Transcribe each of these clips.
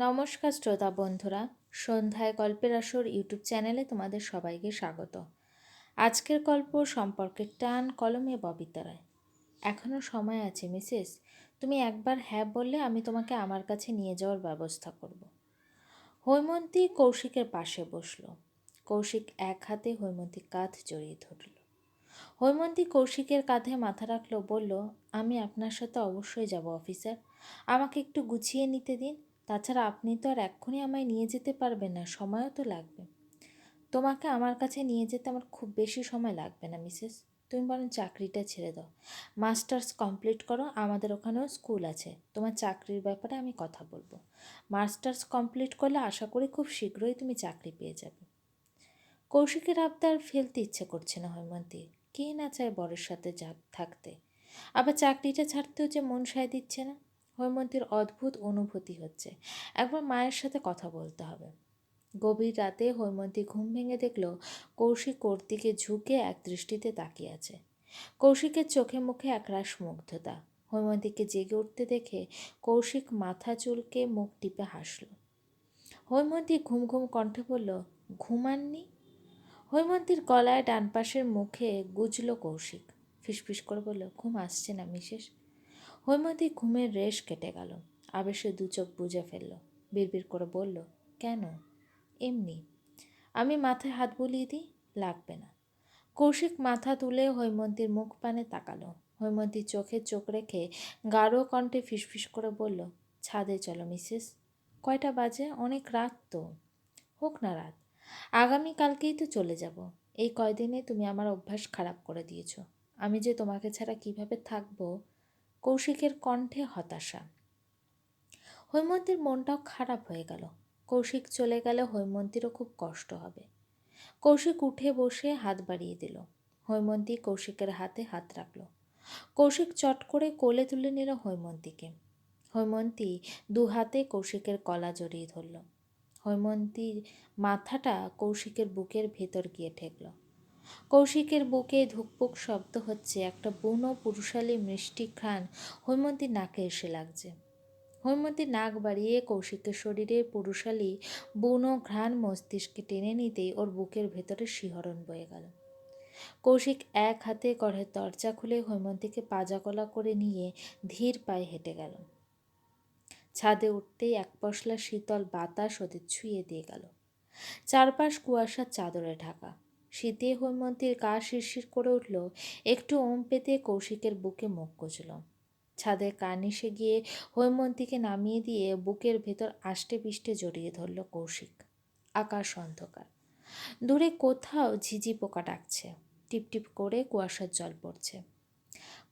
নমস্কার শ্রোতা বন্ধুরা, সন্ধ্যায় গল্পের আসর ইউটিউব চ্যানেলে তোমাদের সবাইকে স্বাগত। আজকের গল্প সম্পর্কে টান কলমে ববিতা রায় এখনও সময় আছে, মিসেস। তুমি একবার হ্যাঁ বললে আমি তোমাকে আমার কাছে নিয়ে যাওয়ার ব্যবস্থা করব। হৈমন্তী কৌশিকের পাশে বসল। কৌশিক এক হাতে হৈমন্তী কাঁধ জড়িয়ে ধরল। হৈমন্তী কৌশিকের কাঁধে মাথা রাখল, বলল, আমি আপনার সাথে অবশ্যই যাব, অফিসার। আমাকে একটু গুছিয়ে নিতে দিন। তাছাড়া আপনি তো আর এক্ষুনি আমায় নিয়ে যেতে পারবেন না, সময়ও তো লাগবে। তোমাকে আমার কাছে নিয়ে যেতে আমার খুব বেশি সময় লাগবে না, মিসেস। তুমি বরং চাকরিটা ছেড়ে দাও। মাস্টার্স কমপ্লিট করো, আমাদের ওখানেও স্কুল আছে। তোমার চাকরির ব্যাপারে আমি কথা বলব। মাস্টার্স কমপ্লিট করলে আশা করি খুব শীঘ্রই তুমি চাকরি পেয়ে যাবে। কৌশিকের আবদার ফেলতে ইচ্ছে করছে না হৈমন্তী। কে না চায় বরের সাথে থাকতে। আবার চাকরিটা ছাড়তেও যে মন সায় দিচ্ছে না। হৈমন্তীর অদ্ভুত অনুভূতি হচ্ছে। একবার মায়ের সাথে কথা বলতে হবে। গভীর রাতে হৈমন্তী ঘুম ভেঙে দেখল কৌশিক ওর দিকে ঝুঁকে এক দৃষ্টিতে তাকিয়ে আছে। কৌশিকের চোখে মুখে এক একরাশ মুগ্ধতা। হৈমন্তীকে জেগে উঠতে দেখে কৌশিক মাথা চুলকে মুখ টিপে হাসল। হৈমন্তী ঘুম ঘুম কণ্ঠে বলল, ঘুমাননি? হৈমন্তীর গলায় ডান পাশের মুখে গুজল কৌশিক। ফিসফিস করে বলল, ঘুম আসছে না মিশেষ হৈমতী ঘুমের রেশ কেটে গেল। আবেশে দু চোখ বুঝে ফেলল। বিড়বিড় করে বলল, কেন? এমনি। আমি মাথায় হাত বুলিয়ে দিই, লাগবে না। কৌশিক মাথা তুলে হৈমন্তীর মুখ পানে তাকালো। হৈমন্তী চোখে চোখ রেখে গাঢ় কণ্ঠে ফিসফিস করে বলল, ছাদে চলো, মিসেস। কয়টা বাজে? অনেক রাত তো। হোক না রাত। আগামীকালকেই তো চলে যাব। এই কয়দিনে তুমি আমার অভ্যাস খারাপ করে দিয়েছ। আমি যে তোমাকে ছাড়া কীভাবে থাকব কৌশিকের কণ্ঠে হতাশা। হৈমন্তীর মনটাও খারাপ হয়ে গেল। কৌশিক চলে গেলে হৈমন্তীরও খুব কষ্ট হবে। কৌশিক উঠে বসে হাত বাড়িয়ে দিল। হৈমন্তী কৌশিকের হাতে হাত রাখল। কৌশিক চট করে কোলে তুলে নিল হৈমন্তীকে। হৈমন্তী দু হাতে কৌশিকের কলা জড়িয়ে ধরল। হৈমন্তীর মাথাটা কৌশিকের বুকের ভেতর গিয়ে ঠেকল। কৌশিকের বুকে ধুকপুক শব্দ হচ্ছে, একটা বুনো পুরুষালী মিষ্টি ঘ্রাণ হৈমন্তীর নাকে এসে লাগছে। হৈমন্তী নাক বাড়িয়ে কৌশিকের শরীরে পুরুষালী বুনো ঘ্রাণ মস্তিষ্কে টেনে নিতেই ওর বুকের ভেতরে শিহরণ বয়ে গেল। কৌশিক এক হাতে কড়ের দরজা খুলে হৈমন্তীকে পাজাকলা করে নিয়ে ধীর পায়ে হেঁটে গেল। ছাদে উঠতেই এক পশলা শীতল বাতাস ওদের ছুঁয়ে দিয়ে গেল। চারপাশ কুয়াশার চাদরে ঢাকা। শীতে হৈমন্তীর গা শিরশির করে উঠল। একটু ওম পেতে কৌশিকের বুকে মুখ কচল ছাদের কার্নিশে গিয়ে হৈমন্তীকে নামিয়ে দিয়ে বুকের ভেতর আষ্টে পিষ্টে জড়িয়ে ধরল কৌশিক। আকাশ অন্ধকার। দূরে কোথাও ঝিঝি পোকা ডাকছে। টিপটিপ করে কুয়াশার জল পড়ছে।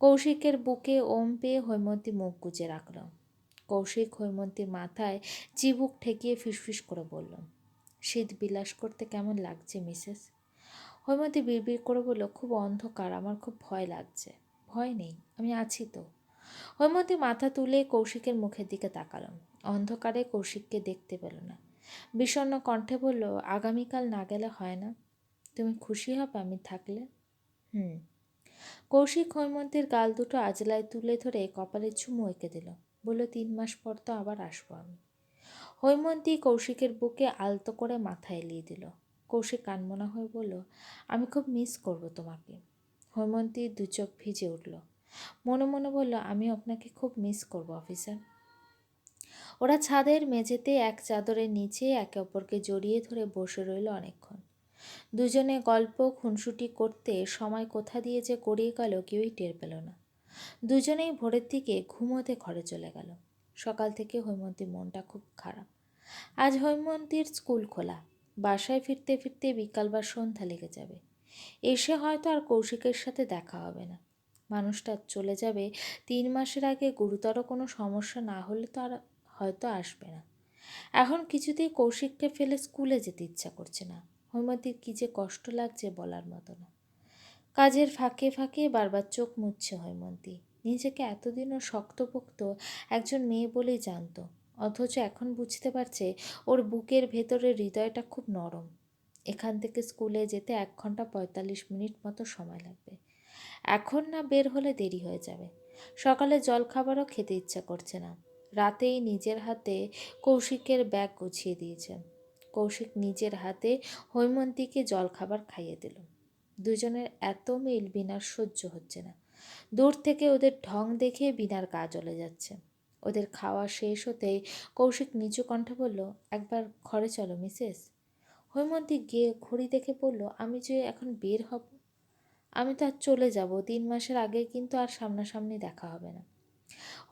কৌশিকের বুকে ওম পেয়ে হৈমন্তী মুখ গুজে রাখল। কৌশিক হৈমন্তীর মাথায় চিবুক ঠেকিয়ে ফিসফিস করে বলল, শীত বিলাস করতে কেমন লাগছে, মিসেস? হৈমতী বিড়বিড় করে বলল, খুব অন্ধকার, আমার খুব ভয় লাগছে। ভয় নেই, আমি আছি তো। হৈমতী মাথা তুলে কৌশিকের মুখের দিকে তাকালাম। অন্ধকারে কৌশিককে দেখতে পেল না। বিষণ্ন কণ্ঠে বলল, আগামীকাল না গেলে হয় না। তুমি খুশি হবে আমি থাকলে? হুম। কৌশিক হৈমন্তীর গাল দুটো আজলায় তুলে ধরে কপালে চুমু এঁকে দিল। বলল, তিন মাস পর তো আবার আসব আমি। হৈমন্তী কৌশিকের বুকে আলতো করে মাথা এলিয়ে দিল। কৌশিক কানমনা হয়ে বলল, আমি খুব মিস করব তোমাকে। হৈমন্তী দু চোখ ভিজে উঠল। মনে মনে বলল, আমি আপনাকে খুব মিস করব অফিসার ওরা ছাদের মেঝেতে এক চাদরের নিচে একে অপরকে জড়িয়ে ধরে বসে রইল অনেকক্ষণ। দুজনে গল্প খুনসুটি করতে সময় কোথা দিয়ে যে গড়িয়ে গেল কেউই টের পেল না। দুজনেই ভোরের দিকে ঘুমোতে ঘরে চলে গেল। সকাল থেকে হৈমন্তীর মনটা খুব খারাপ। আজ হৈমন্তীর স্কুল খোলা। বাসায় ফিরতে ফিরতে বিকাল বা সন্ধ্যা লেগে যাবে। এসে হয়তো আর কৌশিকের সাথে দেখা হবে না। মানুষটা চলে যাবে তিন মাসের আগে, গুরুতর কোনো সমস্যা না হলে তো আর হয়তো আসবে না। এখন কিছুতেই কৌশিককে ফেলে স্কুলে যেতে ইচ্ছা করছে না। হৈমতির কী যে কষ্ট লাগছে বলার মতো না। কাজের ফাঁকে ফাঁকে বারবার চোখ মুচ্ছে হৈমন্তী। নিজেকে এতদিনও শক্তপোক্ত একজন মেয়ে বলেই জানতো। অথচ এখন বুঝতে পারছে ওর বুকের ভেতরে হৃদয়টা খুব নরম। এখান থেকে স্কুলে যেতে এক ঘণ্টা পঁয়তাল্লিশ মিনিট মতো সময় লাগবে। এখন না বের হলে দেরি হয়ে যাবে। সকালে জলখাবারও খেতে ইচ্ছা করছে না। রাতেই নিজের হাতে কৌশিকের ব্যাগ গুছিয়ে দিয়েছে। কৌশিক নিজের হাতে হৈমন্তীকে জলখাবার খাইয়ে দিল। দুজনের এত মিল বিনার সহ্য হচ্ছে না। দূর থেকে ওদের ঢং দেখে বিনার গা জ্বলে যাচ্ছে। ওদের খাওয়া শেষ হতেই কৌশিক নিচু কণ্ঠে বলল, একবার ঘরে চলো, মিসেস। হৈমন্তী গিয়ে ঘড়ি দেখে বলল, আমি যে এখন বের হব, আমি তো আর চলে যাব, তিন মাসের আগে কিন্তু আর সামনাসামনি দেখা হবে না।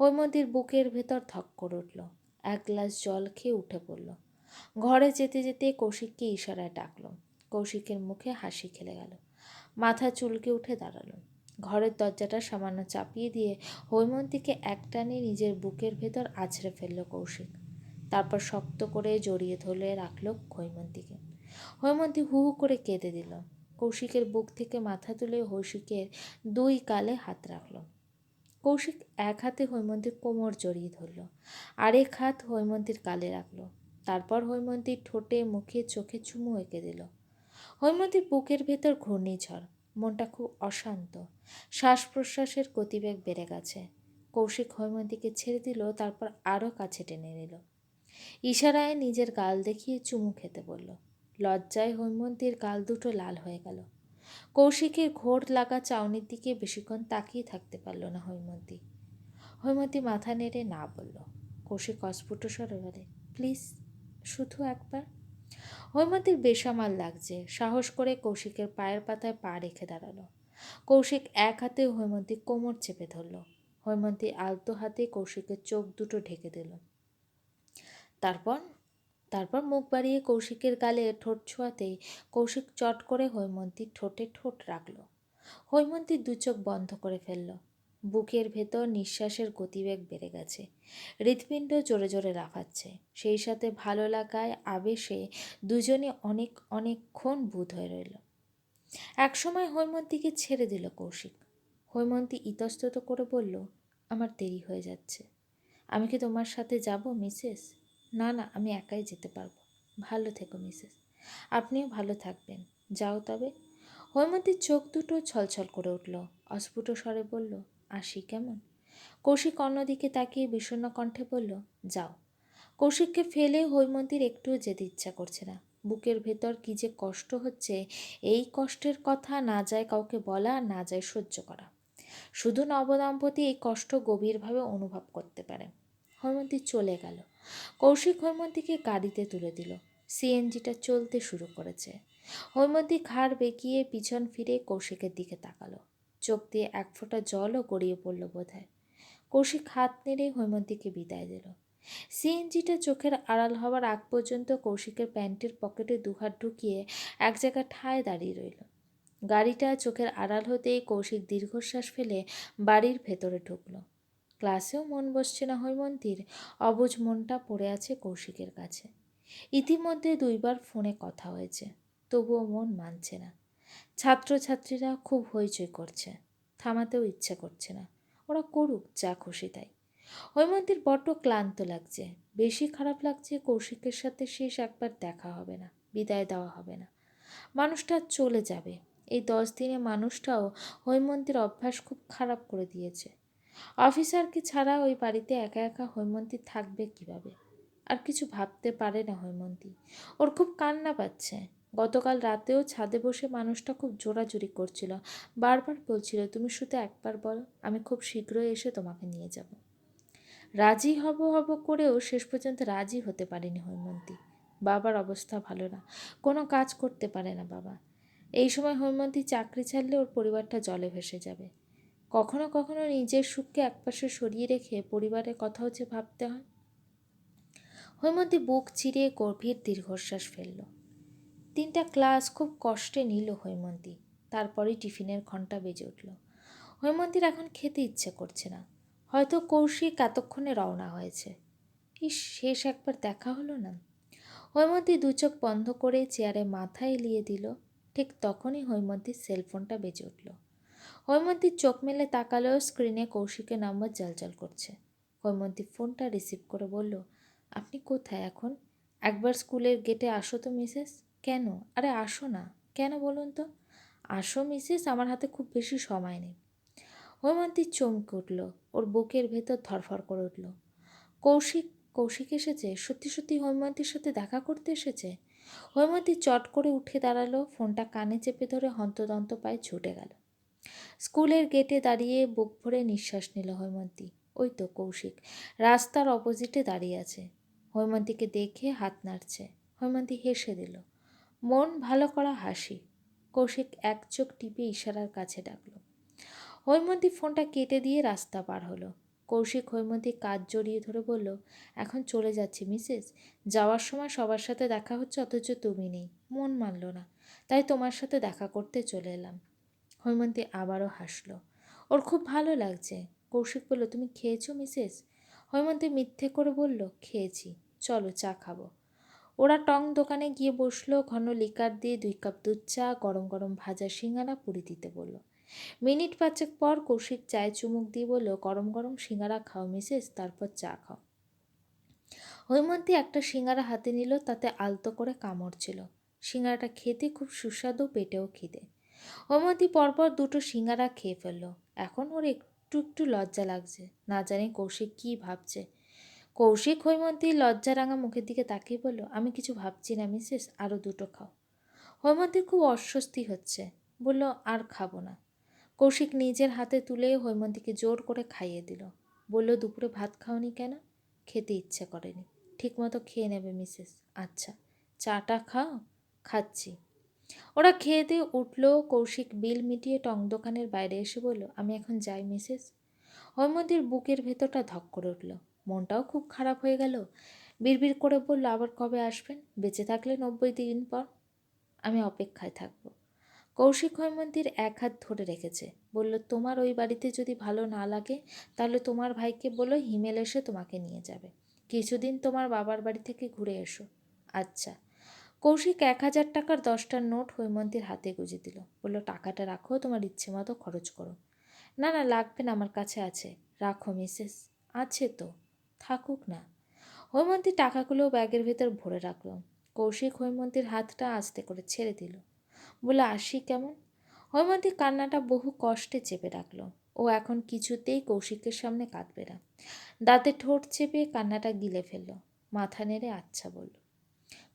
হৈমন্তীর বুকের ভেতর ধক করে উঠল, এক গ্লাস জল খেয়ে উঠে পড়ল। ঘরে যেতে যেতে কৌশিককে ইশারায় ডাকলো। কৌশিকের মুখে হাসি খেলে গেল। মাথা চুলকে উঠে দাঁড়াল। ঘরের দরজাটা সামান্য চাপিয়ে দিয়ে হৈমন্তীকে একটানে নিজের বুকের ভেতর আছড়ে ফেলল কৌশিক। তারপর শক্ত করে জড়িয়ে ধরে রাখল হৈমন্তীকে। হৈমন্তী হু হু করে কেঁদে দিল। কৌশিকের বুক থেকে মাথা তুলে হৈশিকের দুই কালে হাত রাখল। কৌশিক এক হাতে হৈমন্তীর কোমর জড়িয়ে ধরল। আরেক হাত হৈমন্তীর কালে রাখল। তারপর হৈমন্তীর ঠোঁটে, মুখে, চোখে চুমু এঁকে দিল। হৈমন্তীর বুকের ভেতর ঘূর্ণিঝড়। মনটা খুব অশান্ত। শ্বাস প্রশ্বাসের গতিবেগ বেড়ে গেছে। কৌশিক হৈমন্তীকে ছেড়ে দিল, তারপর আরও কাছে টেনে নিল। ইশারায় নিজের গাল দেখিয়ে চুমু খেতে বলল, লজ্জায় হৈমন্তীর গাল দুটো লাল হয়ে গেল। কৌশিকের ঘোর লাগা চাউনির দিকে বেশিক্ষণ তাকিয়ে থাকতে পারল না হৈমন্তী। হৈমন্তী মাথা নেড়ে না বলল। কৌশিক অস্ফুট স্বরে বলে, প্লিজ, শুধু একবার। হৈমন্তীর বেসামাল লাগছে। সাহস করে কৌশিকের পায়ের পাতায় পা রেখে দাঁড়াল। কৌশিক এক হাতে হৈমন্তী কোমর চেপে ধরল। হৈমন্তী আলতো হাতে কৌশিকের চোখ দুটো ঢেকে দিল। তারপর? তারপর মুখ বাড়িয়ে কৌশিকের গালে ঠোঁট ছোঁয়াতেই কৌশিক চট করে হৈমন্তীর ঠোঁটে ঠোঁট রাখল। হৈমন্তীর দু চোখ বন্ধ করে ফেলল। বুকের ভেতর নিঃশ্বাসের গতিবেগ বেড়ে গেছে। হৃৎপিণ্ড জোরে জোরে লাফাচ্ছে। সেই সাথে ভালো লাগায় আবেশে দুজনে অনেক অনেকক্ষণ বুধ হয়ে রইল। একসময় হৈমন্তীকে ছেড়ে দিল কৌশিক। হৈমন্তী ইতস্তত করে বলল, আমার দেরি হয়ে যাচ্ছে। আমি কি তোমার সাথে যাব, মিসেস? না না, আমি একাই যেতে পারব। ভালো থেকো, মিসেস। আপনিও ভালো থাকবেন। যাও তবে। হৈমন্তীর চোখ দুটো ছলছল করে উঠল। অস্ফুট স্বরে বলল আসি কেমন? কৌশিক অন্যদিকে তাকিয়ে বিষণ্ণ কণ্ঠে বলল, যাও। কৌশিককে ফেলে হৈমন্তীর একটুও যেতে ইচ্ছা করছে না। বুকের ভেতর কী যে কষ্ট হচ্ছে, এই কষ্টের কথা না যায় কাউকে বলা, না যায় সহ্য করা। শুধু নবদম্পতি এই কষ্ট গভীরভাবে অনুভব করতে পারে। হৈমন্তী চলে গেল। কৌশিক হৈমন্তীকে গাড়িতে তুলে দিল। সিএনজিটা চলতে শুরু করেছে। হৈমন্তী ঘাড় বেঁকিয়ে পিছন ফিরে কৌশিকের দিকে তাকালো। চোখ দিয়ে এক ফোঁটা জলও গড়িয়ে পড়ল বোধ হয় কৌশিক হাত নেড়ে হৈমন্তীকে বিদায় দিল। সিএনজিটা চোখের আড়াল হওয়ার আগ পর্যন্ত কৌশিকের প্যান্টের পকেটে দুহাত ঢুকিয়ে এক জায়গায় ঠায় দাঁড়িয়ে রইল। গাড়িটা চোখের আড়াল হতেই কৌশিক দীর্ঘশ্বাস ফেলে বাড়ির ভেতরে ঢুকল। ক্লাসেও মন বসছে না হৈমন্তীর, অবুজ মনটা পড়ে আছে কৌশিকের কাছে। ইতিমধ্যে দুইবার ফোনে কথা হয়েছে, তবুও মন মানছে না। ছাত্রছাত্রীরা খুব হইচই করছে, থামাতেও ইচ্ছে করছে না। ওরা করুক, যা খুশি তাই। হৈমন্তীর বড্ড ক্লান্ত লাগছে। বেশি খারাপ লাগছে কৌশিকের সাথে শেষ একবার দেখা হবে না, বিদায় দেওয়া হবে না। মানুষটা চলে যাবে। এই দশ দিনে মানুষটাও হৈমন্তীর অভ্যাস খুব খারাপ করে দিয়েছে। অফিসারকে ছাড়া ওই বাড়িতে একা একা হৈমন্তী থাকবে কীভাবে? আর কিছু ভাবতে পারে না হৈমন্তী। ওর খুব কান্না পাচ্ছে। গতকাল রাতেও ছাদে বসে মানুষটা খুব জোরাজুরি করছিল। বারবার বলছিল, তুমি শুধু একবার বলো, আমি খুব শীঘ্রই এসে তোমাকে নিয়ে যাব। রাজি হব হব করেও শেষ পর্যন্ত রাজি হতে পারেনি হৈমন্তী। বাবার অবস্থা ভালো না, কোনো কাজ করতে পারে না বাবা। এই সময় হৈমন্তী চাকরি ছাড়লে ওর পরিবারটা জলে ভেসে যাবে। কখনো কখনো নিজের সুখকে একপাশে সরিয়ে রেখে পরিবারের কথা হচ্ছে ভাবতে হয়। হৈমন্তী বুক চিরিয়ে গভীর দীর্ঘশ্বাস ফেলল। তিনটা ক্লাস খুব কষ্টে নিল হৈমন্তী। তারপরেই টিফিনের ঘণ্টা বেজে উঠল। হৈমন্তীর এখন খেতে ইচ্ছে করছে না। হয়তো কৌশিক এতক্ষণে রওনা হয়েছে। ইস, শেষ একবার দেখা হলো না। হৈমন্তী দু চোখ বন্ধ করে চেয়ারে মাথা এলিয়ে দিল। ঠিক তখনই হৈমন্তীর সেলফোনটা বেজে উঠল। হৈমন্তীর চোখ মেলে তাকালেও স্ক্রিনে কৌশিকের নাম্বার জলজল করছে। হৈমন্তী ফোনটা রিসিভ করে বলল, আপনি কোথায় এখন? একবার স্কুলের গেটে আসো তো মিসেস কেন? আরে আসো না। কেন বলুন তো? আসো মিসেস, আমার হাতে খুব বেশি সময় নেই। হৈমন্তী চমকে উঠল। ওর বুকের ভেতর ধরফর করে উঠল। কৌশিক কৌশিক এসেছে? সত্যি সত্যি হৈমন্তীর সাথে দেখা করতে এসেছে? হৈমন্তী চট করে উঠে দাঁড়াল। ফোনটা কানে চেপে ধরে হন্তদন্ত পায়ে ছুটে গেল। স্কুলের গেটে দাঁড়িয়ে বুক ভরে নিঃশ্বাস নিল হৈমন্তী। ওই তো কৌশিক, রাস্তার অপোজিটে দাঁড়িয়ে আছে। হৈমন্তীকে দেখে হাত নাড়ছে। হৈমন্তী হেসে দিল। মন ভালো করা হাসি। কৌশিক এক চোখ টিপে ইশারার কাছে ডাকল। হৈমন্তী ফোনটা কেটে দিয়ে রাস্তা পার হলো। কৌশিক হৈমন্তী কাজ জড়িয়ে ধরে বলল, এখন চলে যাচ্ছি, মিসেস। যাওয়ার সময় সবার সাথে দেখা হচ্ছে, অথচ তুমি নেই। মন মানল না। তাই তোমার সাথে দেখা করতে চলে এলাম। হৈমন্তী আবারও হাসলো। ওর খুব ভালো লাগছে। কৌশিক বলল, তুমি খেয়েছো, মিসেস? হৈমন্তী মিথ্যে করে বলল, খেয়েছি। চলো চা খাব। ওরা টং দোকানে গিয়ে বসল, ঘন লিকার দিয়ে দুই কাপ দুধ চা, গরম গরম ভাজা সিঙ্গারা পুরি দিতে বলল। মিনিট পাঁচেক পর কৌশিক চায়ে চুমুক দিয়ে বলল, গরম গরম সিঙ্গারা খাও, মিসেস, তারপর চা খাও। হৈমন্তী একটা সিঙ্গারা হাতে নিল, তাতে আলতো করে কামড় ছিল। সিঙ্গারাটা খেতে খুব সুস্বাদু, পেটেও খিদে। হৈমন্তী পরপর দুটো সিঙ্গারা খেয়ে ফেলল। এখন ওর একটু একটু লজ্জা লাগছে। না জানি কৌশিক কী ভাবছে। কৌশিক হৈমন্তী লজ্জারাঙা মুখের দিকে তাকিয়ে বলল, আমি কিছু ভাবছি না, মিসেস আরও দুটো খাও। হৈমন্তীর খুব অস্বস্তি হচ্ছে, বলল, আর খাব না। কৌশিক নিজের হাতে তুলে হৈমন্তীকে জোর করে খাইয়ে দিল। বলল, দুপুরে ভাত খাওনি কেন? খেতে ইচ্ছে করেনি। ঠিকমতো খেয়ে নেবে, মিসেস। আচ্ছা চাটা খাও? খাচ্ছি। ওরা খেয়ে দিয়ে উঠল। কৌশিক বিল মিটিয়ে টং দোকানের বাইরে এসে বলল, আমি এখন যাই, মিসেস। হৈমন্তীর বুকের ভেতরটা ধক করে উঠল। মনটাও খুব খারাপ হয়ে গেল। বিড়বিড় করে বলল, আবার কবে আসবেন? বেঁচে থাকলে নব্বই দিন পর আমি অপেক্ষায় থাকব। কৌশিক হৈমন্তীর এক হাত ধরে রেখেছে। বলল, তোমার ওই বাড়িতে যদি ভালো না লাগে, তাহলে তোমার ভাইকে বলো, হিমেল এসে তোমাকে নিয়ে যাবে। কিছুদিন তোমার বাবার বাড়ি থেকে ঘুরে এসো। আচ্ছা। কৌশিক এক হাজার টাকার দশটার নোট হৈমন্তীর হাতে গুঁজে দিল। বলল, টাকাটা রাখো, তোমার ইচ্ছে মতো খরচ করো। না না, লাগবে না, আমার কাছে আছে। রাখো, মিসেস। আছে তো। থাকুক না। হৈমন্তী টাকাগুলো ব্যাগের ভেতর ভরে রাখল। কৌশিক হৈমন্তীর হাতটা আস্তে করে ছেড়ে দিল। বলে আসি কেমন? হৈমন্তী কান্নাটা বহু কষ্টে চেপে রাখল। ও এখন কিছুতেই কৌশিকের সামনে কাঁদবে না। দাঁতে ঠোঁট চেপে কান্নাটা গিলে ফেলল। মাথা নেড়ে আচ্ছা বলল।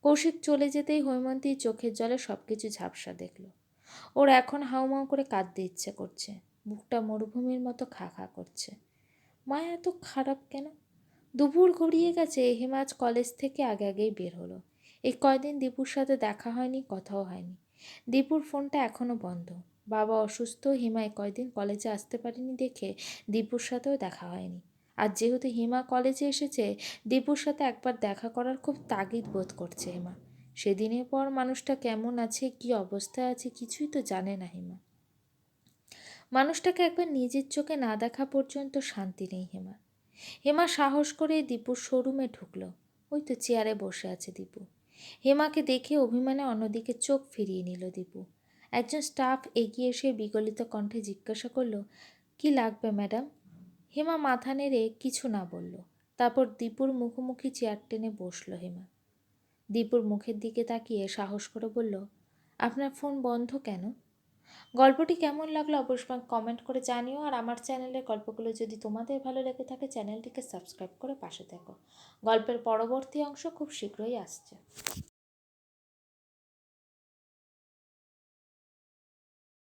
কৌশিক চলে যেতেই হৈমন্তী চোখের জলে সব কিছু ঝাপসা দেখল। ওর এখন হাউমাউ করে কাঁদতে ইচ্ছে করছে। বুকটা মরুভূমির মতো খা খা করছে। মা এত খারাপ কেন? দুপুর গড়িয়ে গেছে হেমাজ কলেজ থেকে আগে আগেই বের হলো। এই কয়দিন দীপুর সাথে দেখা হয়নি, কথাও হয়নি। দীপুর ফোনটা এখনও বন্ধ। বাবা অসুস্থ, হিমা কয়দিন কলেজে আসতে পারেনি দেখে দীপুর সাথেও দেখা হয়নি। আর যেহেতু হিমা কলেজে এসেছে, দীপুর সাথে একবার দেখা করার খুব তাগিদ বোধ করছে হিমা। সেদিনের পর মানুষটা কেমন আছে, কি অবস্থায় আছে কিছুই তো জানে না হিমা। মানুষটাকে একবার নিজের চোখে না দেখা পর্যন্ত শান্তি নেই হেমা। হেমা সাহস করে দীপুর শোরুমে ঢুকলো। ওই তো চেয়ারে বসে আছে দীপু। হেমাকে দেখে অভিমানে অন্যদিকে চোখ ফিরিয়ে নিল দীপু। একজন স্টাফ এগিয়ে এসে বিগলিত কণ্ঠে জিজ্ঞাসা করল, কি লাগবে ম্যাডাম? হেমা মাথা নেড়ে কিছু না বলল। তারপর দীপুর মুখোমুখি চেয়ার টেনে বসল হেমা। দীপুর মুখের দিকে তাকিয়ে সাহস করে বলল, আপনার ফোন বন্ধ কেন? গল্পটি কেমন লাগল অবশ্যই কমেন্ট করে জানিও। আর আমার চ্যানেলের গল্পগুলো যদি তোমাদের ভালো লেগে থাকে চ্যানেলটিকে সাবস্ক্রাইব করে পাশে দেখো গল্পের পরবর্তী অংশ খুব শীঘ্রই আসছে।